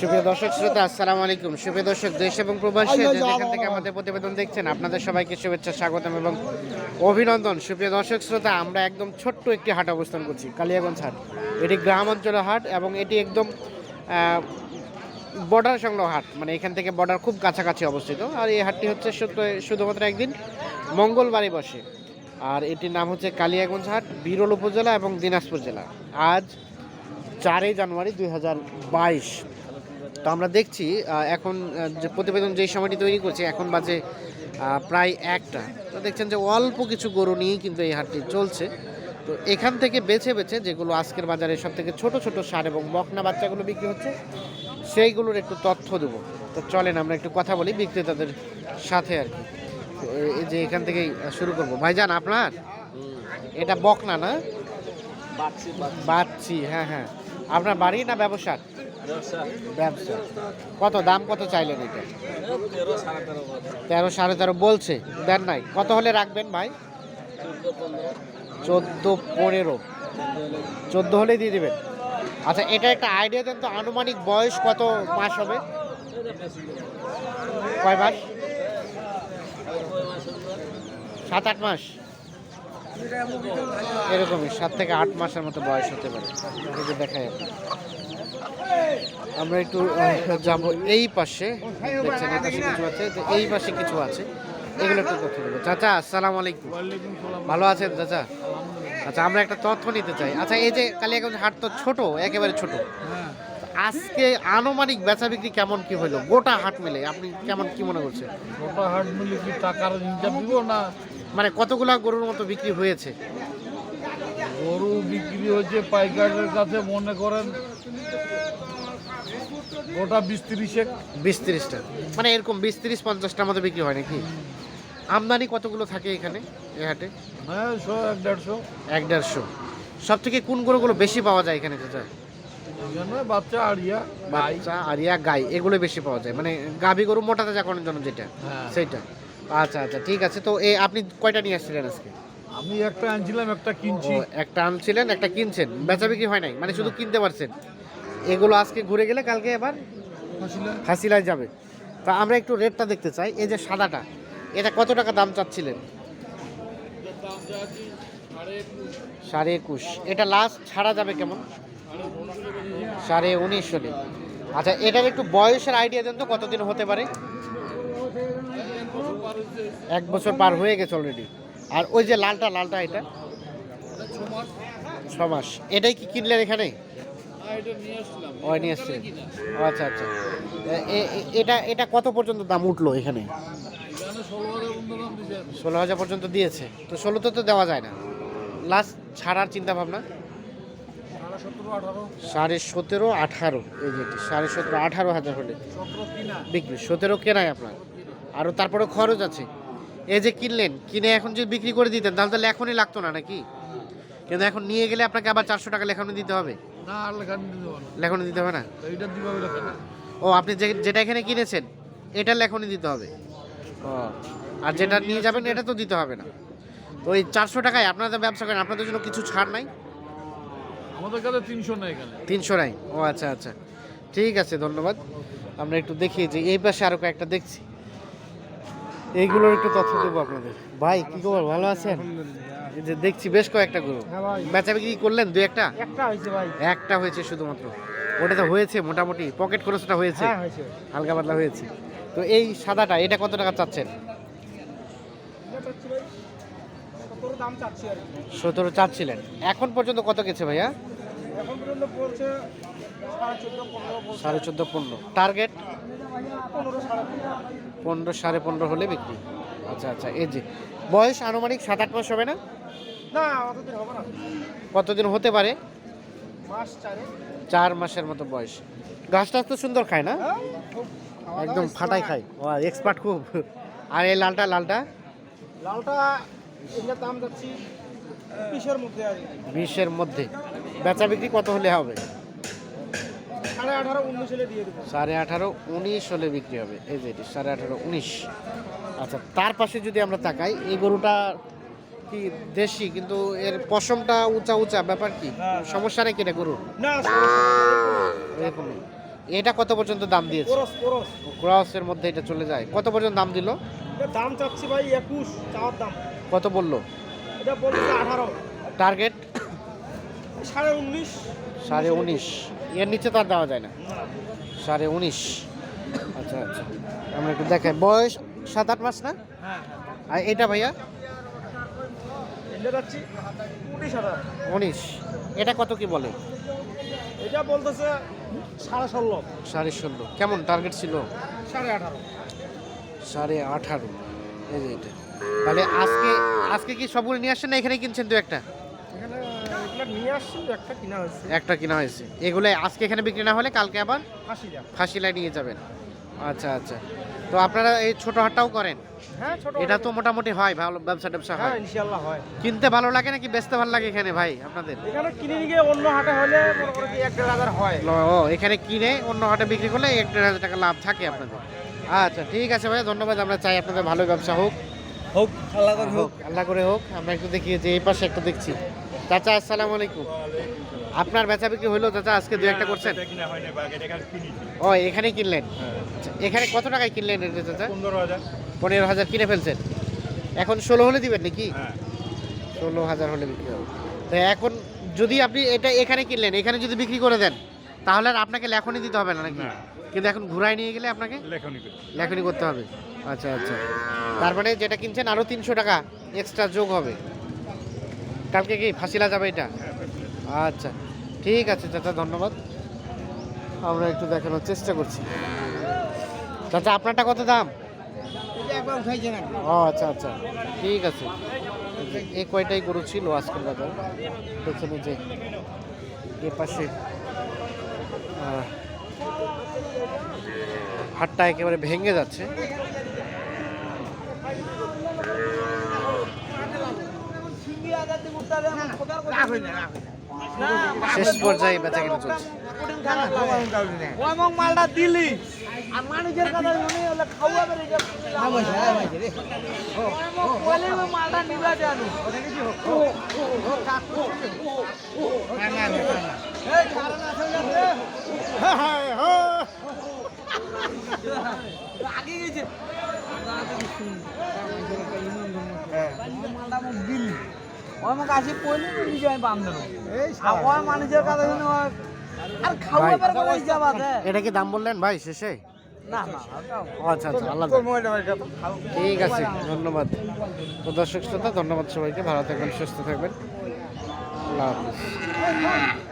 সুপ্রিয় দর্শক, শ্রোতা, আসসালামু আলাইকুম। সুপ্রিয় দর্শক, দেশ এবং প্রবাসী যেখান থেকে আমাদের প্রতিবেদন দেখছেন, আপনাদের সবাইকে শুভেচ্ছা, স্বাগতম এবং অভিনন্দন। সুপ্রিয় দর্শক, শ্রোতা, আমরা একদম ছোট্ট একটি হাট অবস্থান করছি, কালিয়াগঞ্জ হাট। এটি গ্রাম অঞ্চলের হাট এবং এটি একদম বর্ডার সংলগ্ন হাট। মানে এখান থেকে বর্ডার খুব কাছাকাছি অবস্থিত। আর এই হাটটি হচ্ছে শুধুমাত্র একদিন মঙ্গলবারই বসে। আর এটির নাম হচ্ছে কালিয়াগঞ্জ হাট, বিরল উপজেলা এবং দিনাজপুর জেলা। আজ চারই জানুয়ারি দুই হাজার বাইশ। তো আমরা দেখছি এখন যে প্রতিবেদন যেই সময়টি তৈরি করছে এখন বাজে প্রায় একটা। তো দেখছেন যে অল্প কিছু গরু নিয়েই কিন্তু এই হাটটি চলছে। তো এখান থেকে বেছে বেছে যেগুলো আজকের বাজারে সব থেকে ছোট ছোট সার এবং বকনা বাচ্চাগুলো বিক্রি হচ্ছে সেইগুলোর একটু তথ্য দেবো। তো চলেন আমরা একটু কথা বলি বিক্রেতাদের সাথে আর কি। এই যে এখান থেকেই শুরু করব। ভাইজান আপনার? এটা বকনা না? বাচ্চি হ্যাঁ হ্যাঁ। আপনার বাড়ি না ব্যবসা ব্যবসা। কত দাম কত চাইলেন এটা? তেরো সাড়ে তেরো বলছে। দেন নাই। কত হলে রাখবেন ভাই? চোদ্দ পনেরো। চোদ্দ হলে দিয়ে দেবেন। আচ্ছা এটা একটা আইডিয়া দেন তো আনুমানিক বয়স কত মাস হবে? কয় মাস? সাত আট মাস। এরকমই সাত থেকে আট মাসের মতো বয়স হতে পারে। দেখা যে দেখাই আপনি আমরা একটু যাব এই পাশে। দেখছেন এই পাশে কিছু আছে তো এই পাশে কিছু আছে। এগুলো একটু তথ্য দেবো চাচা আসসালামু আলাইকুম। ভালো আছেন চাচা? আচ্ছা আমরা একটা তথ্য নিতে চাই। আচ্ছা এই যে কালিয়াগঞ্জ হাট তো ছোট একেবারে ছোট। আজকে আনুমানিক বেচা বিক্রি কেমন কি হলো? গোটা হাট মিলে আপনি কেমন কি মনে করছেন? গোটা হাট মিলে কি টাকার হিসাব দিব না? মানে কতগুলা গরুর মতো বিক্রি হয়েছে? গরু বিক্রি হচ্ছে পাইকারের কাছে মনে করেন গোটা বিশ তিরিশে। বিশ তিরিশটা। মানে এরকম বিশ তিরিশ পঞ্চাশটার মতো বিক্রি হয় নাকি? আমদানি কতগুলো থাকে এখানে এই হাটে? হ্যাঁ শো এক দেড়শো। এক দেড়শো। সব থেকে কোন গরুগুলো বেশি পাওয়া যায় এখানে চাচা? বাচ্চা গাই। বাচ্চা আরিয়া গাই এগুলো বেশি পাওয়া যায়। মানে গাভী গরু মোটাতে যাকনের জন্য যেটা হ্যাঁ। সেইটা। আচ্ছা আচ্ছা ঠিক আছে। তো এই আপনি কয়টা নিয়ে আসছিলেন আজকে? আমি একটা আনছিলাম একটা কিনছি। একটা আনছিলেন একটা কিনছেন। বেচা বিক্রি হয় নাই? মানে শুধু কিনতে পারছেন? এগুলো আজকে ঘুরে গেলে কালকে এবার হাসিলায় যাবে। তা আমরা একটু রেটটা দেখতে চাই। এই যে সাদাটা, এটা কত টাকা দাম চাচ্ছিলেন? সাড়ে একুশ। এটা লাস্ট ছাড়া যাবে কেমন? সাড়ে উনিশ হলে। আচ্ছা এটার একটু বয়সের আইডিয়া দেন তো, কতদিন হতে পারে? এক বছর পার হয়ে গেছে অলরেডি আর ওই যে লালটা লালটা এটা? ছ মাস। এটাই কি কিনলেন এখানে? ও নিয়ে ও আচ্ছা আচ্ছা। এটা এটা কত পর্যন্ত দাম উঠল এখানে? ষোলো হাজার পর্যন্ত দিয়েছে। তো ষোলোতে তো দেওয়া যায় না। লাস্ট ছাড়ার চিন্তা ভাবনা সাড়ে সতেরো আঠারো। এই যেটি সাড়ে সতেরো আঠারো হাজার হলে। বিক্রি। সতেরো কেনায় আপনার। আরও তারপরে খরচ আছে। এই যে কিনলেন কিনে এখন যদি বিক্রি করে দিতেন তাহলে তো লেখনই লাগতো না নাকি? কিন্তু এখন নিয়ে গেলে আপনাকে আবার চারশো টাকা লেখনি দিতে হবে। না আর লেখানি দিতে পারো লেখনি দিতে হবে না? এইটা ও আপনি যে- যেটা এখানে কিনেছেন এটা লেখনি দিতে হবে। ও। আর যেটা নিয়ে যাবেন এটা তো দিতে হবে না। তো ওই চারশো টাকায় আপনারা তো ব্যবসা করেন আপনাদের জন্য কিছু ছাড় নাই? আমাদের কাছে তিনশো না এখানে। তিনশো নাই? ও আচ্ছা আচ্ছা। ঠিক আছে ধন্যবাদ। আমরা একটু দেখি যে এই পাশে আরও কয়েকটা দেখছি। এইগুলোর একটু তথ্য দেবো আপনাদের। ভাই কি খবর? ভালো আছেন? যে দেখছি বেশ কয়েকটা গরু। হ্যাঁ বেচা বিক্রি করলেন দুই একটা? একটা হয়েছে ভাই। একটা হয়েছে শুধুমাত্র। ওটা তো হয়েছে মোটামুটি। পকেট খরচটা হয়েছে। হ্যাঁ হালকা পাতলা হয়েছে। তো এই সাদাটা এটা কত টাকা চাচ্ছেন? সতেরো চাচ্ছিলেন। এখন পর্যন্ত কত গেছে ভাইয়া? সাড়ে চোদ্দ পনেরো টার্গেট? পনেরো সাড়ে পনেরো হলে বিক্রি। আচ্ছা আচ্ছা। এই যে বয়স আনুমানিক সাত আট মাস হবে না? না অতদিন হবে না। কতদিন হতে পারে? মাস চারে। চার মাসের মতো বয়স। গাছ টাছ তো সুন্দর খায় না? একদম ফাটাই খায়। ও এক্সপার্ট খুব। আর এই লালটা লালটা? লালটা এটার দাম যাচ্ছি বিশের মধ্যে আর বিশের মধ্যে। বেচা বিক্রি কত হলে হবে? সাড়ে আঠারো উনিশ হলে দিয়ে দেবো। সাড়ে আঠারো উনিশ হলে বিক্রি হবে। এই যে সাড়ে আঠারো উনিশ। আচ্ছা তার পাশে যদি আমরা তাকাই এই গরুটা কি দেশি কিন্তু এর পশমটা উঁচা উঁচা ব্যাপার কি? হ্যাঁ। সমস্যা নাকি এটা গরুর? না এটা কত পর্যন্ত দাম দিয়েছে? কোরস কোরস ক্রসের মধ্যে এটা চলে যায়। কত পর্যন্ত দাম দিল? দাম চাচ্ছি ভাই একুশ চাওয়ার দাম। কত বলল? এটা বলছে আঠারো। টার্গেট সাড়ে উনিশ। সাড়ে উনিশ। এর নিচে তো আর দেওয়া যায় না। সাড়ে উনিশ। আচ্ছা আচ্ছা। আমরা একটু দেখাই। বয়স সাত আট মাস না? হ্যাঁ। আর এটা ভাইয়া? এটা যাচ্ছি উনিশ হাজার উনিশ। এটা কত কি বলে? এটা বলতেছে সাড়ে ষোলো। সাড়ে ষোলো। কেমন টার্গেট ছিল? সাড়ে আঠারো। সাড়ে আঠারো। এই যে এটা। তাহলে আজকে আজকে কি সবগুলো নিয়ে আসছেন না এখানে কিনছেন দু একটা? একটা কিনা হয়েছে। একটা কিনা হয়েছে। এগুলো আজকে এখানে বিক্রি না হলে কালকে আবার ফাঁসিলায় নিয়ে যাবেন। আচ্ছা আচ্ছা। তো আপনারা এই ছোট হাটটাও করেন? হ্যাঁ ছোট এটা তো মোটামুটি হয় ভালো ব্যবসা ট্যাবসা হ্যাঁ হয়। ইনশাল্লাহ হয়। কিনতে ভালো লাগে নাকি বেচতে ভালো লাগে এখানে ভাই আপনাদের? এখানে কিনে নিয়ে অন্য হাটে হলে মনে করে কি এক দেড় হাজার হয়। ও এখানে কিনে অন্য হাটে বিক্রি করলে এক দেড় হাজার টাকা লাভ থাকে আপনাদের। আচ্ছা ঠিক আছে ভাই ধন্যবাদ। আমরা চাই আপনাদের ভালো ব্যবসা হোক। হোক আল্লাহ হোক আল্লাহ করে হোক। আমরা একটু দেখি যে এই পাশে একটা দেখছি। চাচা আসসালামু আলাইকুম। আপনার বেচা বিক্রি হলো চাচা আজকে দু একটা করছেন? ও এখানেই কিনলেন? আচ্ছা, এখানে কত টাকায় কিনলেন এটা চাচা? পনেরো হাজার। কিনে ফেলছেন। এখন ষোলো হলে দিবেন নাকি? হ্যাঁ। ষোলো হাজার হলে বিক্রি হবে। তো এখন যদি আপনি এটা এখানে কিনলেন এখানে যদি বিক্রি করে দেন তাহলে আর আপনাকে লেখনি দিতে হবে না নাকি। কিন্তু এখন ঘুরায় নিয়ে গেলে আপনাকে লেখনি লেখনি করতে হবে। আচ্ছা আচ্ছা। তার মানে যেটা কিনছেন আরও তিনশো টাকা এক্সট্রা যোগ হবে। কালকে কি ফাঁসিলা যাবে এটা? আচ্ছা ঠিক আছে চাচা, ধন্যবাদ। আমরা একটু দেখানোর চেষ্টা করছি। চাচা, আপনারটা কত দাম? না ও আচ্ছা আচ্ছা ঠিক আছে। এই কয়টাই গরু ছিল আজকের বাজার? দেখছেন যে এ পাশে হাটটা একেবারে ভেঙে যাচ্ছে। শেষ পর্যায়ে বেচা কিনা চলছে মালটা দিলি মানুষের কথা মনে হলে খাওয়াবে মালটা আগে গেছে মালটা মোক দিলি ওই মোক আসি কইলি বিজয় বান্ধব এই মানুষের কথা শুনে আর খাওয়া যাবা এটা কি দাম বললেন ভাই শেষে? না না আচ্ছা আচ্ছা আল্লাহ ঠিক আছে ধন্যবাদ। তো দর্শক শ্রোতা ধন্যবাদ সবাইকে। ভালো থাকবেন সুস্থ থাকবেন। আল্লাহ হাফিজ।